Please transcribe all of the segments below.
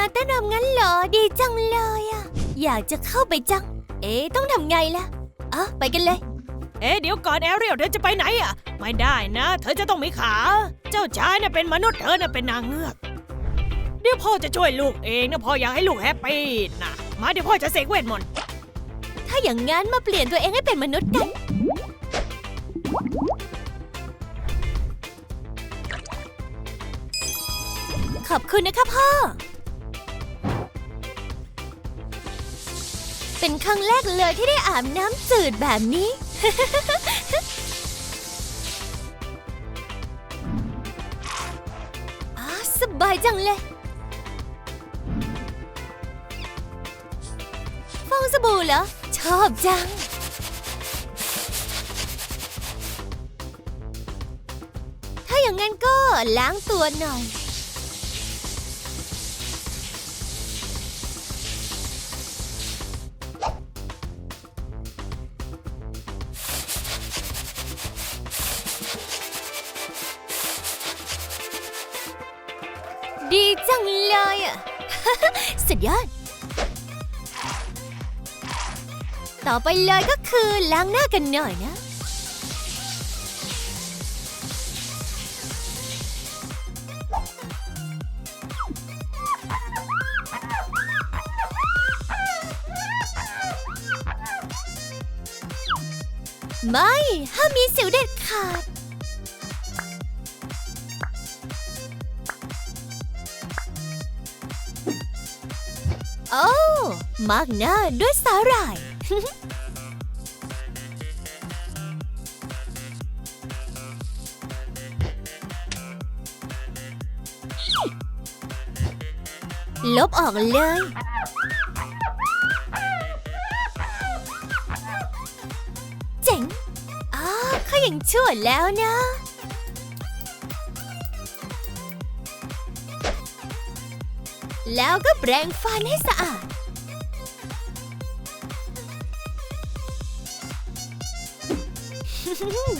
านเต้นรำงั้นเหรอ ดีจังเลยอะอยากจะเข้าไปจัง เอ๊ะต้องทำไงล่ะอะไปกันเลย เอ๊ะเดี๋ยวก่อนแอเรียลเธอจะไปไหนอะ ไม่ได้นะ เธอจะต้องมีขา เจ้าชายน่ะเป็นมนุษย์เธอน่ะเป็นนางเงือก เดี๋ยวพ่อจะช่วยลูกเองนะพ่ออยากให้ลูกแฮปปี้นะมาเดี๋ยวพ่อจะเสกเวทมนต์ถ้าอย่างงั้นมาเปลี่ยนตัวเองให้เป็นมนุษย์กัน ขอบคุณนะคะพ่อ เป็นครั้งแรกเลยที่ได้อาบน้ำจืดแบบนี้อาสบายจังเลย ฟองสบู่เหรอ ชอบจัง ถ้าอย่างงั้นก็ล้างตัวหน่อย สุดยอด ต่อไปเลยก็คือล้างหน้ากันหน่อยนะ ไม่ ห้ามมีสิวเด็ดขาด โอ้มากหน้าด้วยสาหร่าย ลบออกเลย เจ๋งอ้าเขายังชั่วแล้วนะ แล้วก็แปรงฟันให้สะอาด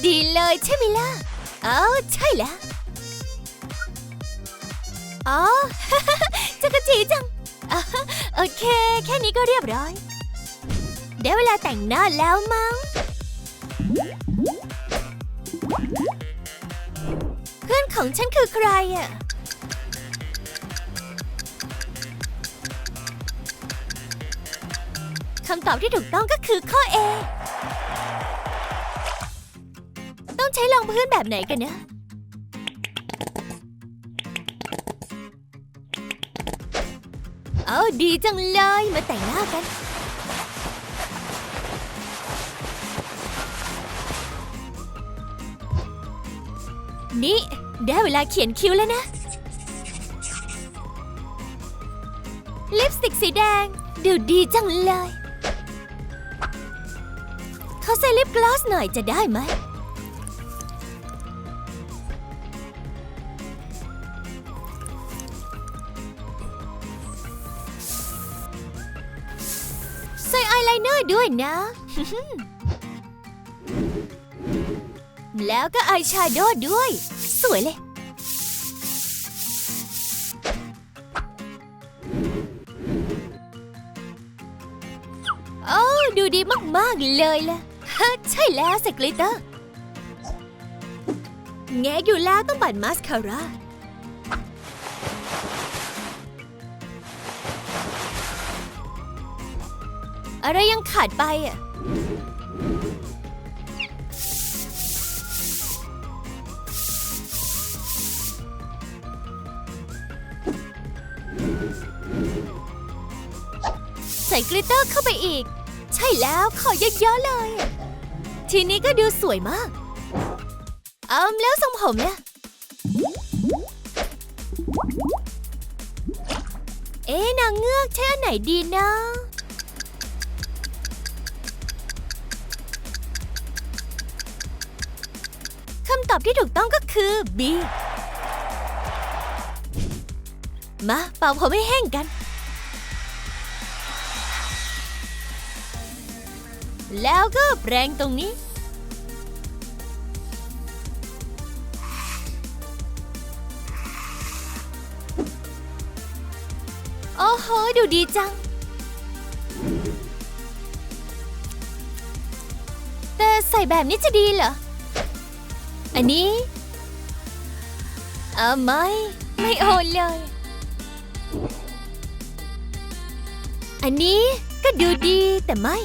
ดีเลยใช่ไหมล่ะ เอ้าใช่แล้ว อ๋อ จักรจีจัง โอเค แค่นี้ก็เรียบร้อย ได้เวลาแต่งหน้าแล้วมั้ง เพื่อนของฉันคือใครอะ คำตอบที่ถูกต้องก็คือข้อ A ต้องใช้รองพื้นแบบไหนกันนะ เอาดีจังเลย มาแต่งหน้ากัน นี่ ได้เวลาเขียนคิ้วแล้วนะ ลิปสติกสีแดง ดูดีจังเลย ขาใส่ลิปกลอสหน่อยจะได้ไหม ใส่อายไลเนอร์ด้วยนะ แล้วก็อายแชโดว์ด้วย สวยเลยโอ้ดูดีมาก ๆ เลยล่ะ ใช่แล้วสกลิตเตอร์แงอยู่แล้วต้องบัดมาสคาร่าอะไรยังขาดไปอะ ใส่กลิตเตอร์เข้าไปอีก ใช่แล้วขอเยอะๆเลย ทีนี้ก็ดูสวยมากเอิมแล้วทรงผมเนี่ยเอ๊ะนางเงือกใช้อันไหนดีนะคำตอบที่ถูกต้องก็คือ B มาเป่าผมให้แห้งกัน แล้วก็แปรงตรงนี้ โอ้โห ดูดีจัง แต่ใส่แบบนี้จะดีเหรอ อันนี้ เออไม่ ไม่โอนเลย อันนี้ก็ดูดีแต่ไม่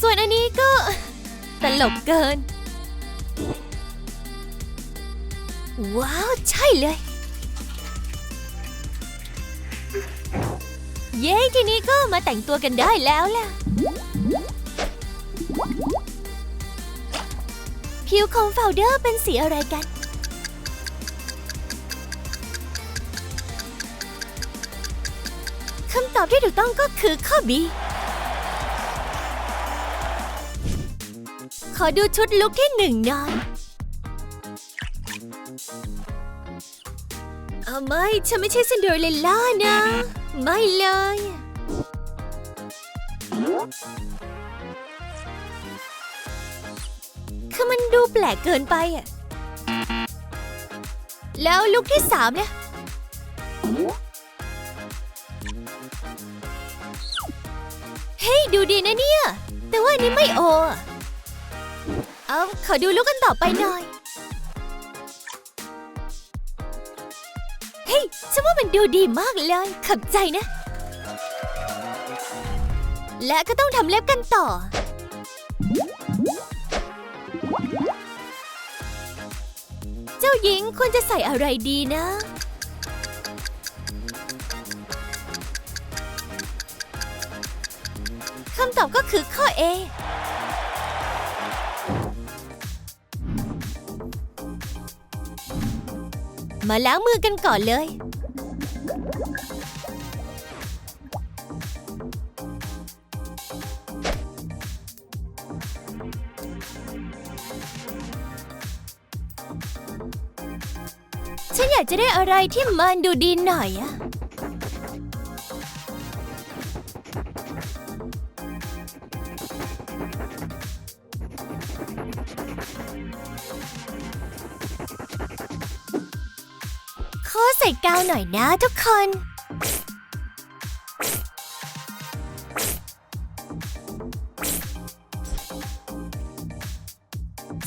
ส่วนอันนี้ก็ ตลกเกิน ว้าว ใช่เลย เย้ ทีนี้ก็มาแต่งตัวกันได้แล้วล่ะ ผิวของโฟลเดอร์เป็นสีอะไรกันคำตอบที่ถูกต้องก็คือข้อ B ขอดูชุดลุคที่หนึ่งหน่อยเอาไม่ ฉันไม่ใช่ซินเดอเรลล่านะ ไม่เลย คือมันดูแปลกเกินไปอะแล้วลุคที่สามเนี่ยเฮ้ยดูดีนะเนี่ย แต่ว่านี้ไม่โอ เอาขอดูลุคกันต่อไปหน่อย เฮ้ยฉันว่ามันดูดีมากเลย ขับใจนะ และก็ต้องทำเล็บกันต่อ เจ้าหญิงควรจะใส่อะไรดีนะคำตอบก็คือข้อ A มาล้างมือกันก่อนเลย ฉันอยากจะได้อะไรที่มันดูดีหน่อยอะ ส่กาวหน่อยนะทุกคน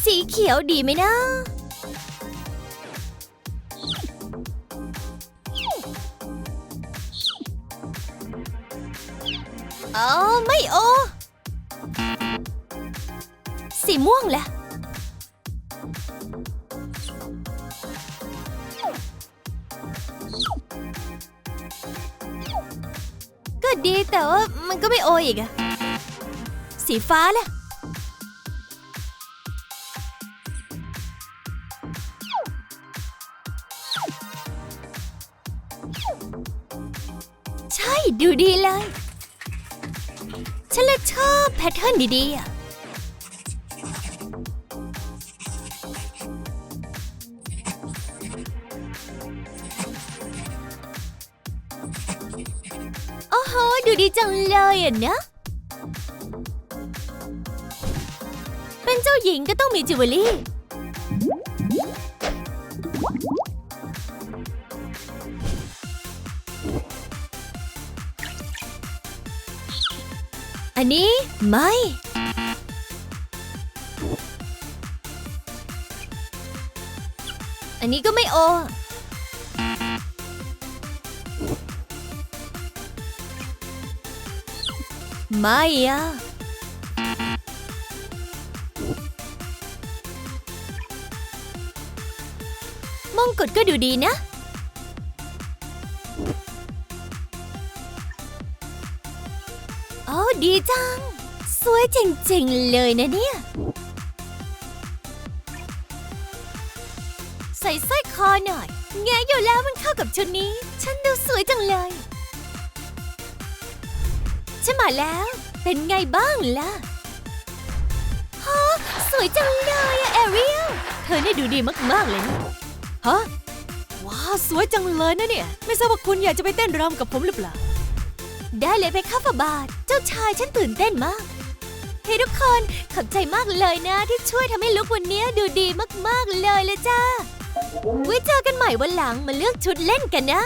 สีเขียวดีไหมนะเออไม่โอ สีม่วงแหละ ดีแต่ว่ามันก็ไม่โออีกอะสีฟ้าแหละใช่ดูดีเลย ฉันเลยชอบแพทเทิร์นดีๆอะ ดูดีจังเลยอะนะ เป็นเจ้าหญิงก็ต้องมีจิวเวลรี่ อันนี้ไม่ อันนี้ก็ไม่โอ ไม่อะมงกุฎก็ดูดีนะ โอ้ดีจัง สวยจริงๆเลยนะเนี่ย ใส่สร้อยคอหน่อย แงอยู่แล้วมันเข้ากับชุดนี้ ฉันดูสวยจังเลย ฉันมาแล้ว เป็นไงบ้างล่ะฮะสวยจังเลยอะแอเรียลเธอเนี่ยดูดีมากๆเลยนะฮะว้าวสวยจังเลยนะเนี่ย ไม่ทราบว่าคุณอยากจะไปเต้นรำกับผมหรือเปล่า ได้เลยไปข้าฝาบาท เจ้าชายฉันตื่นเต้นมาก เฮ้ยทุกคนขอบใจมากเลยนะ ที่ช่วยทำให้ลุควันนี้ดูดีมากๆเลยเลยจ้าไว้เจอกันใหม่วันหลังมาเลือกชุดเล่นกันนะ